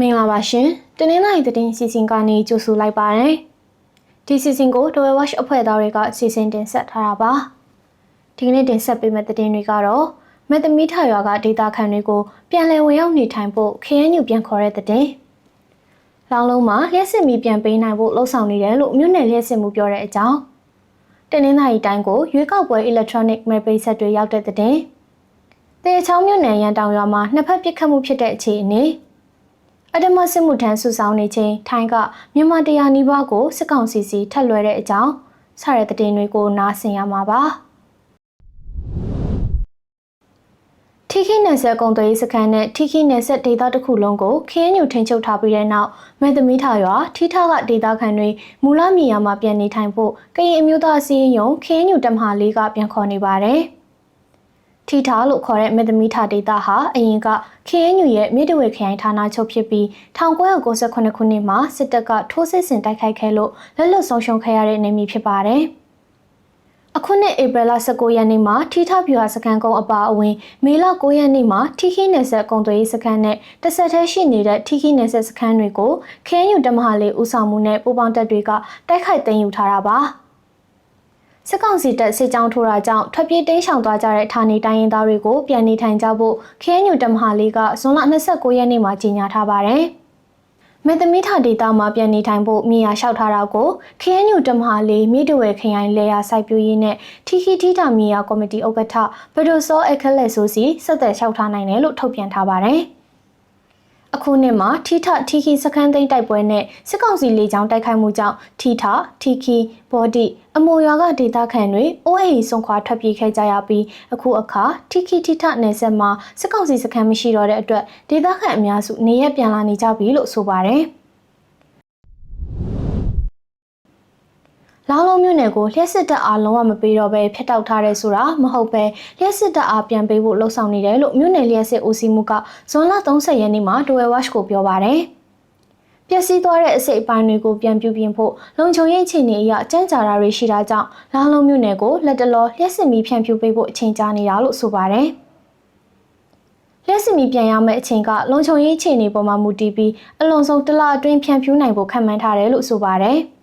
မင်္ဂလာပါရှင်တနင်္လာရီသတင်းစီစဉ်ကနေကြိုဆိုလိုက်ပါရယ်ဒီစီစဉ်ကို Dwell Watch အဖွဲ့သားတွေကစီစဉ်တင်ဆက်ထားတာပါဒီကနေ့တင်ဆက်ပေးမယ့်သတင်းတွေကတော့မက်သမီထရွာကဒေတာခန်တွေကိုပြန်လည်ဝင်ရောက်နေထိုင်ဖို့ခရမ်းညူပြန်ခေါ်တဲ့သတင်းလောင်လုံးမှာလျှက်စစ်မီပြန်ပေးနိုင်ဖို့လှုံ့ဆော်နေတယ်လို့မြို့နယ်လျှက်စစ်မှုပြောတဲ့အကြောင်းတနင်္လာရီတိုင်းကိုရွေးကောက်ပွဲ electronic mail ပေးဆက်တွေရောက်တဲ့သတင်းတေချောင်းမြို့နယ်ရန်တောင်ရွာမှာနှစ်ဖက်ပစ်ခတ်မှုဖြစ်တဲ့အခြေအနေ အဒမစစ်မှုထမ်းစုဆောင်နေချိန်ထိုင်းကမြန်မာတရားနီးပါးကိုစစ်ကောင်စီစီထက်လွှဲတဲ့အကြောင်းစတဲ့တဲ့တင်တွေကိုနားဆင်ရမှာပါထိခိနယ်ဆက်ကုံသွေးစခန်းနဲ့ထိခိနယ်ဆက်ဒေသတစ်ခုလုံးကိုခင်းညူထိန်ချုပ်ထားပြီးတဲ့နောက်မဲသမီးထရွာထိထကဒေသခံတွေမူလမြေယာမှာပြန်နေထိုင်ဖို့ကရင်အမျိုးသားအစည်းအရုံးခင်းညူတမဟာလေးကပြန်ခေါ်နေပါတယ်။ ထီထာလို့ခေါ်တဲ့မေသမီထာဒေတာဟာအရင်က KNU ရဲ့မြေတဝေခရိုင်ဌာနချုပ်ဖြစ်ပြီး1998ခုနှစ်မှာစစ်တပ်ကထိုးစစ်ဆင်တိုက်ခိုက်ခဲ့လို့လက်လွတ်ဆုံးရှုံးခဲ့ရတဲ့နေမည်ဖြစ်ပါတယ်။အခုနှစ်ဧပြီလ19ရက်နေ့မှာထီထဖြူဟာစကန်ကုန်းအပါအဝင်မေလ9ရက်နေ့မှာထီခီနယ်ဆက်ကုံသွေးစကန်နဲ့တစ်ဆက်တည်းရှိနေတဲ့ထီခီနယ်ဆက်စကန်တွေကို KNU တမဟာလေးဦးဆောင်မှုနဲ့ပူးပေါင်းတပ်တွေကတိုက်ခိုက်သိမ်းယူထားတာပါ။ စစ်ကောင်စီတပ်စစ်ကြောင်းထိုးတာကြောင့်ထွက်ပြေးတိမ်းရှောင်သွားကြတဲ့ဌာနေတိုင်းရင်းသားတွေကိုပြန်နေထိုင်ကြဖို့ KNU တမဟာလေးကဇွန်လ29ရက်နေ့မှာကြေညာထားပါတယ်။မေတ္တမိထာဒေတာမှာပြန်နေထိုင်ဖို့မြေယာလျှောက်ထားတာကို KNU တမဟာလေးမြေတဝဲခရိုင်လေယာစိုက်ပျိုးရေးနဲ့ထီခီထီတာမြေယာကော်မတီဥက္ကဋ္ဌဘဒိုစောအခက်လက်ဆိုစီဆက်သက်လျှောက်ထားနိုင်တယ်လို့ထုတ်ပြန်ထားပါတယ်။ အခုနှစ်မှာထီထထီခီစခန်းသိမ်းတိုက်ပွဲနဲ့စစ်ကောင်စီလေကြောင်းတိုက်ခိုက်မှုကြောင့်ထီထထီခီဘော်ဒီအမိုရွာကဒေသခံတွေအိုးအိမ်ဆုံးခွာထွက်ပြေးခဲ့ကြရပြီးအခုအခါထီခီထီထနယ်ဆက်မှာစစ်ကောင်စီစခန်းမရှိတော့တဲ့အတွက်ဒေသခံအများစုနေရက်ပြန်လာနေကြပြီလို့ဆိုပါတယ်။ လောင်းလုံးမြို့နယ်ကိုလျှက်စစ်တပ်အားလုံးဝမပေးတော့ပဲဖျက်တောက်ထားတယ်ဆိုတာမဟုတ်ပဲလျှက်စစ်တပ်အားပြန်ပေးဖို့လှုံ့ဆော်နေတယ်လို့မြို့နယ်လျှက်စစ်ဦးစီးမှုကဇွန်လ30ရက်နေ့မှာဒိုဝဲဝက်ရှ်ကိုပြောပါတယ်။ပျက်စီးသွားတဲ့အစိတ်အပိုင်းတွေကိုပြန်ပြုပြင်ဖို့လုံခြုံရေးအခြေအနေအရကြမ်းကြာတာတွေရှိတာကြောင့်လောင်းလုံးမြို့နယ်ကိုလက်တလောလျှက်စစ်မီဖြန့်ဖြူးပေးဖို့အချိန်ကြာနေတာလို့ဆိုပါတယ်။လက်စမီပြန်ရမယ့်အချိန်ကလုံခြုံရေးအခြေအနေပေါ်မှာမူတည်ပြီးအလွန်ဆုံးတစ်လအတွင်းဖြန့်ဖြူးနိုင်ဖို့ခံမှန်းထားတယ်လို့ဆိုပါတယ်။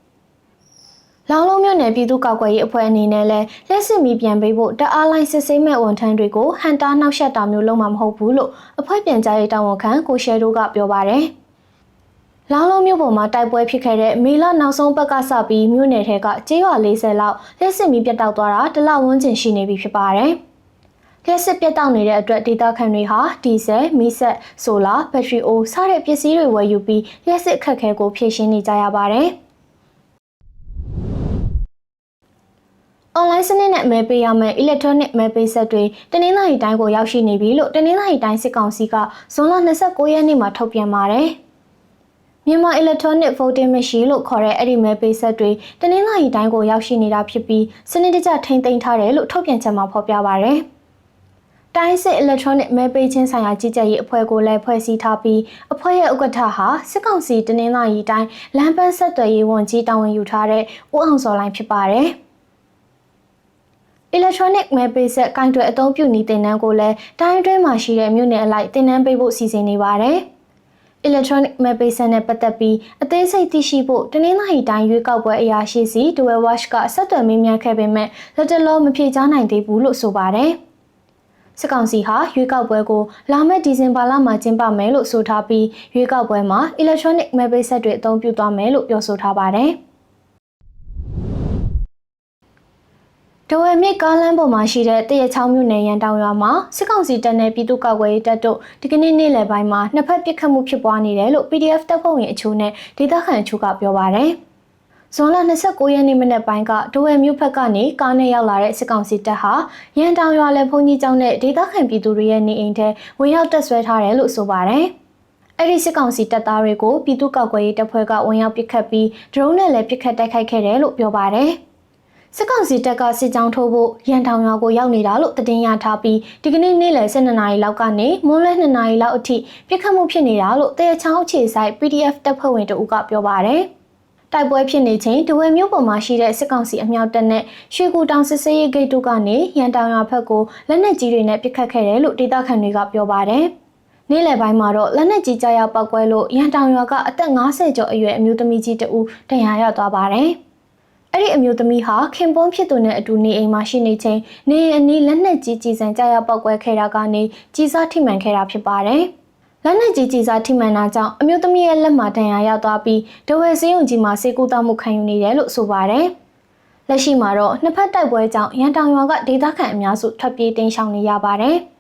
လောင်လုံးမြို့နယ်ပြည်သူ့ကောက်ကွယ်ရေးအဖွဲ့အနေနဲ့လည်းလက်စစ်မီပြန်ပေးဖို့တအားလိုင်းစစ်ဆေးမဲ့ဝန်ထမ်းတွေကိုဟန်တာနှောက်ယှက်တာမျိုးလုပ်မှာမဟုတ်ဘူးလို့အဖွဲ့ပြန်ကြားရေးတာဝန်ခံကိုရှယ်တို့ကပြောပါတယ်။လောင်လုံးမြို့ပေါ်မှာတိုက်ပွဲဖြစ်ခဲ့တဲ့မေလနောက်ဆုံးပတ်ကစပြီးမြို့နယ်ထဲကကျေးရွာ40လောက်လက်စစ်မီပြတ်တောက်သွားတာတလဝန်းကျင်ရှိနေပြီဖြစ်ပါတယ်။လျှက်စစ်ပြတ်တောက်နေတဲ့အတွက်ဒေတာခန်တွေဟာဒီဇယ်၊မီးဆက်၊ဆိုလာ၊ဘက်ထရီအိုစတဲ့ပစ္စည်းတွေဝယ်ယူပြီးလျှက်စစ်အခက်အခဲကိုဖြည့်ရှင်းနေကြရပါတယ်။။ online စနစ်နဲ့မဲပေးရမယ့် electronic မဲပေးဆက်တွေတနင်္လာရီတိုင်းကိုရောက်ရှိနေပြီလို့တနင်္လာရီတိုင်းစစ်ကောင်စီကဇွန်လ29ရက်နေ့မှာထုတ်ပြန်ပါတယ်။မြန်မာ electronic voting machine လို့ခေါ်တဲ့အဲ့ဒီမဲပေးဆက်တွေတနင်္လာရီတိုင်းကိုရောက်ရှိနေတာဖြစ်ပြီးစနစ်တကျထိန်းသိမ်းထားတယ်လို့ထုတ်ပြန်ချက်မှာဖော်ပြပါရယ်။တိုင်းစစ် electronic မဲပေးခြင်းဆိုင်ရာကြီးကြပ်ရေးအဖွဲ့ကိုလည်းဖွဲ့စည်းထားပြီးအဖွဲ့ရဲ့ဥက္ကဋ္ဌဟာစစ်ကောင်စီတနင်္လာရီတိုင်းလမ်းပန်းဆက်သွယ်ရေးဝန်ကြီးတာဝန်ယူထားတဲ့ဦးအောင်စော်လိုင်းဖြစ်ပါတယ်။ electronic မဲပေးဆက်ကင်တွယ်အသုံးပြုနည်းသင်တန်းကိုလည်းတိုင်းအတွင်းမှာရှိတဲ့မြို့နယ်အလိုက်သင်တန်းပေးဖို့စီစဉ်နေပါတယ်။ electronic မဲပေးဆက်နဲ့ပတ်သက်ပြီးအသေးစိတ်သိရှိဖို့တနင်္လာရီတိုင်းရွေးကောက်ပွဲအရာရှိစီ Dual Watch ကဆက်သွယ်မေးမြန်းခဲ့ပေမဲ့လက်တလောမဖြေကြားနိုင်သေးဘူးလို့ဆိုပါတယ်။စစ်ကောင်စီဟာရွေးကောက်ပွဲကိုလာမယ့်ဒီဇင်ဘာလမှာကျင်းပမယ်လို့ဆိုထားပြီးရွေးကောက်ပွဲမှာ electronic မဲပေးဆက်တွေအသုံးပြုသွားမယ်လို့ပြောဆိုထားပါတယ်။ ဒဝဲမြစ်ကားလမ်းပေါ်မှာရှိတဲ့တရချောင်းမြို့နယ်ရန်တောင်ရွာမှာစစ်ကောင်စီတပ်နဲ့ပြည်သူ့ကာကွယ်ရေးတပ်တို့ဒီကနေ့နေ့လယ်ပိုင်းမှာနှစ်ဖက်ပစ်ခတ်မှုဖြစ်ပွားနေတယ်လို့ PDF တပ်ဖွဲ့ဝင်အချို့နဲ့ဒေသခံအချို့ကပြောပါရယ်ဇွန်လ29ရက်နေ့မနက်ပိုင်းကဒဝဲမြို့ဖက်ကနေကားနဲ့ရောက်လာတဲ့စစ်ကောင်စီတပ်ဟာရန်တောင်ရွာလယ်ဖုန်ကြီးကျောင်းနဲ့ဒေသခံပြည်သူတွေရဲ့နေအိမ်ထဲဝင်ရောက်တက်ဆွဲထားတယ်လို့ဆိုပါရယ်အဲ့ဒီစစ်ကောင်စီတပ်သားတွေကိုပြည်သူ့ကောက်ကွယ်ရေးတပ်ဖွဲ့ကဝင်ရောက်ပစ်ခတ်ပြီးဒရုန်းနဲ့လည်းပစ်ခတ်တိုက်ခိုက်ခဲ့တယ်လို့ပြောပါတယ်။ စစ်ကောင်စီတပ်ကစစ်ကြောင်းထိုးဖို့ရန်တောင်ရွာကိုရောက်နေတာလို့သတင်းရထားပြီးဒီကနေ့နေ့လယ်12နာရီလောက်ကနေမွန်းလွဲ2နာရီလောက်အထိပြစ်ခတ်မှုဖြစ်နေတာလို့တရချောင်းအခြေဆိုင် PDF တပ်ဖွဲ့ဝင်တဦးကပြောပါတယ်။တိုက်ပွဲဖြစ်နေချိန်ဒဝဲမြို့ပေါ်မှာရှိတဲ့စစ်ကောင်စီအမြောက်တပ်နဲ့ရွှေကူတောင်စစ်စေးရေးဂိတ်တို့ကနေရန်တောင်ရွာဘက်ကိုလက်နက်ကြီးတွေနဲ့ပစ်ခတ်ခဲ့တယ်လို့ဒေသခံတွေကပြောပါတယ်။နေ့လယ်ပိုင်းမှာတော့လက်နက်ကြီးကြားရောက်ပောက်ကွဲလို့ရန်တောင်ရွာကအသက်50ကျော်အရွယ်အမျိုးသမီးကြီးတဦးဒဏ်ရာရသွားပါတယ်။ အဲ့ဒီအမျိုးသမီးဟာခင်ပွန်းဖြစ်သူနဲ့အတူနေအိမ်မှာရှိနေချိန်နေအိမ်အနီးလက်နက်ကြီးကြီးစံကြားရောက်ပောက်ကွဲခဲ့တာကနေကြီးစားထိမှန်ခဲ့တာဖြစ်ပါတယ်။လက်နက်ကြီးကြီးစားထိမှန်တာကြောင့်အမျိုးသမီးရဲ့လက်မှာဒဏ်ရာရသွားပြီးဒဝယ်စည်းုံကြီးမှာစေကူတောက်မှုခံယူနေတယ်လို့ဆိုပါတယ်။လက်ရှိမှာတော့နှစ်ဖက်တိုက်ပွဲကြောင့်ရန်တောင်ရွာကဒေသခံအများစုထွက်ပြေးတိမ်းရှောင်နေရပါတယ်။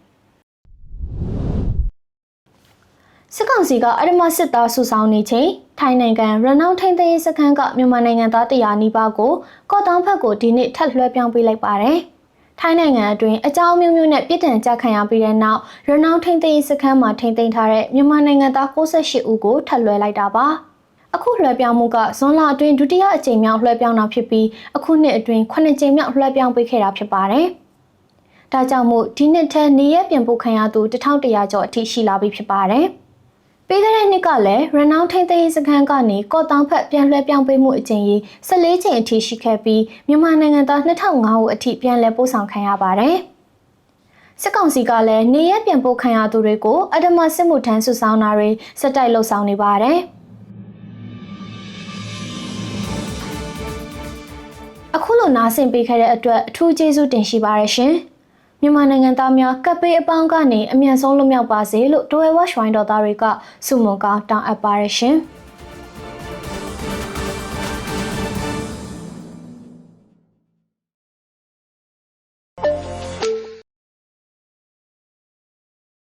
စစ်ကောင်စီကအရမစစ်သားစုဆောင်နေချိန်ထိုင်းနိုင်ငံရနောင်းထိန်သိမ်းစခန်းကမြန်မာနိုင်ငံသား100နီးပါးကိုကော့တောင်းဘက်ကိုဒီနေ့ထပ်လွှဲပြောင်းပေးလိုက်ပါတယ်။ထိုင်းနိုင်ငံအတွင်းအကြောင်းမျိုးမျိုးနဲ့ပြည်ထန်ကြခံရပြီးတဲ့နောက်ရနောင်းထိန်သိမ်းစခန်းမှာထိန်သိမ်းထားတဲ့မြန်မာနိုင်ငံသား68ဦးကိုထပ်လွှဲလိုက်တာပါ။အခုလွှဲပြောင်းမှုကဇွန်လအတွင်းဒုတိယအကြိမ်မြောက်လွှဲပြောင်းတာဖြစ်ပြီးအခုနှစ်အတွင်း9ကြိမ်မြောက်လွှဲပြောင်းပေးခဲ့တာဖြစ်ပါတယ်။ဒါကြောင့်မို့ဒီနှစ်ထဲနေရက်ပြန်ပို့ခံရသူ1100ကျော်အထိရှိလာပြီဖြစ်ပါတယ်။ ပြီးခဲ့တဲ့နှစ်ကလည်းရနောင်းထိန်သိမ်းစခန်းကနေကော့တောင်ဖက်ပြန်လွှဲပြောင်းပေးမှုအကြိမ်ကြီး14ကြိမ်အထိရှိခဲ့ပြီးမြန်မာနိုင်ငံသား2005ဦးအထိပြန်လည်ပို့ဆောင်ခံရပါတယ်။စစ်ကောင်စီကလည်းနေရက်ပြန်ပို့ခံရသူတွေကိုအဒမစစ်မှုထမ်းစုဆောင်းတာတွေစက်တိုက်လှုပ်ဆောင်နေပါတယ်။အခုလိုနားဆင်ပေးခဲ့တဲ့အတွက်အထူးကျေးဇူးတင်ရှိပါတယ်ရှင်။ မြန်မာနိုင်ငံသားများကပ်ပေးအပေါင်းကနေအမြန်ဆုံးလွတ်မြောက်ပါစေလို့ဒိုဝဲဝက်ရှ်ဝိုင်းတော်သားတွေကဆုမွန်ကောင်းတောင်းအပ်ပါရရှင်။